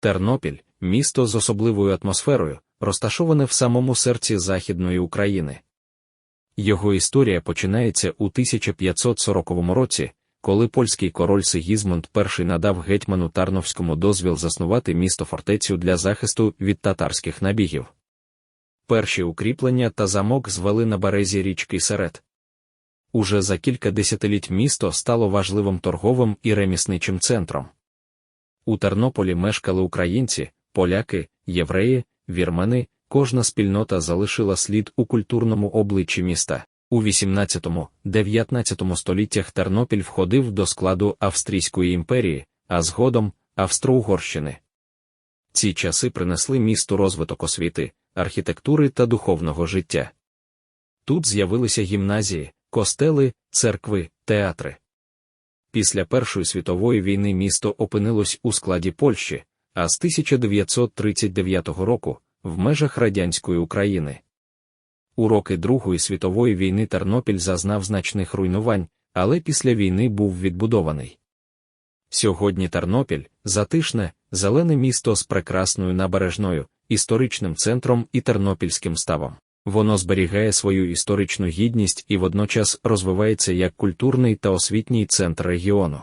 Тернопіль місто з особливою атмосферою, розташоване в самому серці Західної України. Його історія починається у 1540 році, коли польський король Сигізмунд І надав гетьману Тарновському дозвіл заснувати місто фортецю для захисту від татарських набігів. Перші укріплення та замок звели на березі річки Серед. Уже за кілька десятиліть місто стало важливим торговим і ремісничим центром. У Тернополі мешкали українці, поляки, євреї, вірмани, кожна спільнота залишила слід у культурному обличчі міста. У 18-19 століттях Тернопіль входив до складу Австрійської імперії, а згодом Австро-Угорщини. Ці часи принесли місту розвиток освіти, архітектури та духовного життя. Тут з'явилися гімназії, костели, церкви, театри. Після Першої світової війни місто опинилось у складі Польщі, а з 1939 року в межах радянської України. У роки Другої світової війни Тернопіль зазнав значних руйнувань, але після війни був відбудований. Сьогодні Тернопіль затишне, зелене місто з прекрасною набережною, історичним центром і тернопільським ставом. Воно зберігає свою історичну гідність і водночас розвивається як культурний та освітній центр регіону.